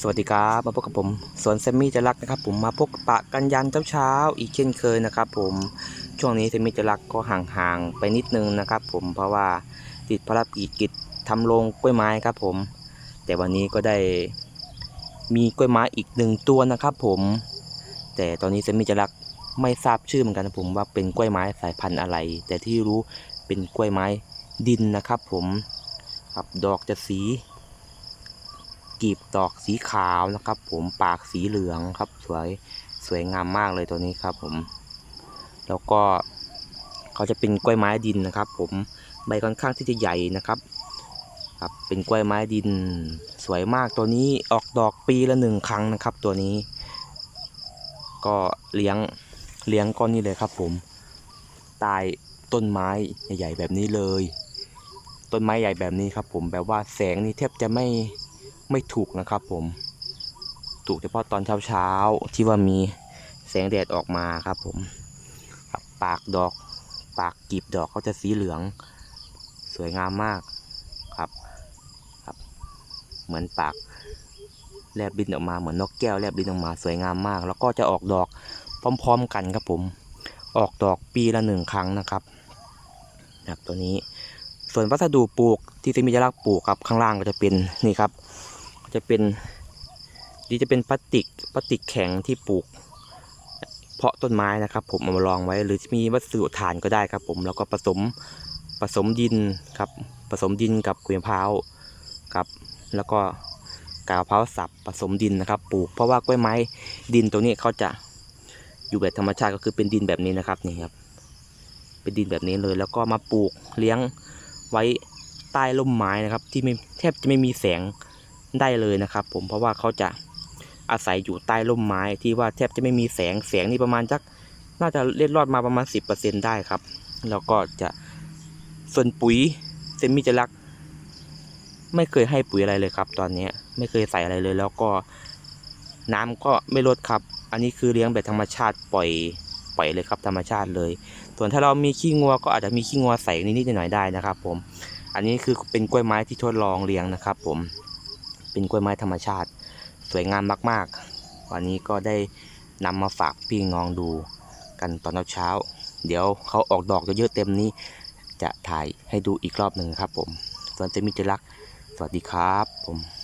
สวัสดีครับมาพบกับผมสวนเซมี่จะรักนะครับ ผมมาพบปะกันยันเช้าๆอีกเช่นเคยนะครับ ผมช่วงนี้เซมี่จะรักก็ห่างๆไปนิดนึงนะครับ ผมเพราะว่าติดภารกิจทำโรงกล้วยไม้ครับ ผม แต่วันนี้ก็ได้มีกล้วยไม้อีกหนึ่งตัวนะครับ ผม แต่ตอนนี้เซมี่จะรักไม่ทราบชื่อเหมือนกันนะผมว่าเป็นกล้วยไม้สายพันธุ์อะไร แต่ที่รู้เป็นกล้วยไม้ดินนะครับ ผมครับดอกจะสี กีบดอกสีขาวนะครับ ผมปากสีเหลืองครับ สวยสวยงามมากเลยตัวนี้ครับ ผม แล้วก็เขาจะเป็นกล้วยไม้ดินนะครับ ผมใบค่อนข้างที่จะใหญ่นะครับครับเป็นกล้วยไม้ดิน สวยมากตัวนี้ออกดอกปีละหนึ่งครั้งนะครับ ตัวนี้ ก็เลี้ยงเลี้ยงก้อนนี้เลยครับ ผมใต้ต้นไม้ใหญ่ๆแบบนี้เลย ต้นไม้ใหญ่แบบนี้ครับ ผมแบบว่าแสงนี่แทบจะไม่ ไม่ถูกนะครับผม ถูกเฉพาะตอนเช้าๆที่ว่ามีแสงแดดออกมาครับผมปากดอกปากกีบดอกเขาจะสีเหลือง สวยงามมากครับครับ เหมือนปากแลบบินออกมาเหมือนนกแก้วแลบบินออกมาสวยงามมาก แล้วก็จะออกดอกพร้อมๆกันครับผม ออกดอกปีละหนึ่งครั้งนะครับครับตัวนี้ส่วนวัสดุปลูกที่ซิมิจะรักปลูกครับข้างล่างก็จะเป็นนี่ครับ จะเป็นนี่จะเป็นพลาสติกพลาสติกแข็งที่ปลูก เพาะต้นไม้นะครับ ผมเอามาลองไว้หรือมีวัสดุฐานก็ได้ครับ ผมแล้วก็ผสมผสมดินครับ ผสมดินกับกุยมะพร้าวครับ แล้วก็กาวมะพร้าวสับผสมดินนะครับ ปลูกเพราะว่ากล้วยไม้ดินตรงนี้เขาจะอยู่แบบธรรมชาติก็คือเป็นดินแบบนี้นะครับนี่ครับ เป็นดินแบบนี้เลย แล้วก็มาปลูกเลี้ยงไว้ใต้ร่มไม้นะครับ ที่ไม่แทบจะไม่มีแสง ได้เลยนะครับ ผมเพราะว่าเขาจะอาศัยอยู่ใต้ร่มไม้ที่ว่าแทบจะไม่มีแสงแสงนี่ประมาณจักน่าจะเล็ดรอดมาประมาณ 10%ได้ครับ แล้วก็จะส่วนปุ๋ยเซมิจะรัก ไม่เคยให้ปุ๋ยอะไรเลยครับ ตอนนี้ไม่เคยใส่อะไรเลย แล้วก็น้ำก็ไม่ลดครับ อันนี้คือเลี้ยงแบบธรรมชาติปล่อยปล่อยเลยครับ ธรรมชาติเลย ส่วนถ้าเรามีขี้งัวก็อาจจะมีขี้งัวใส่นิดๆหน่อยๆได้นะครับ ผม อันนี้คือเป็นกล้วยไม้ที่ทดลองเลี้ยงนะครับ ผม เป็นกล้วยไม้ธรรมชาติ สวยงามมากๆ วันนี้ก็ได้นำมาฝากพี่น้องดูกันตอนเช้า เดี๋ยวเขาออกดอกเยอะๆเต็มนี้ จะถ่ายให้ดูอีกรอบหนึ่งครับผมส่วนเจมิจรักสวัสดีครับผม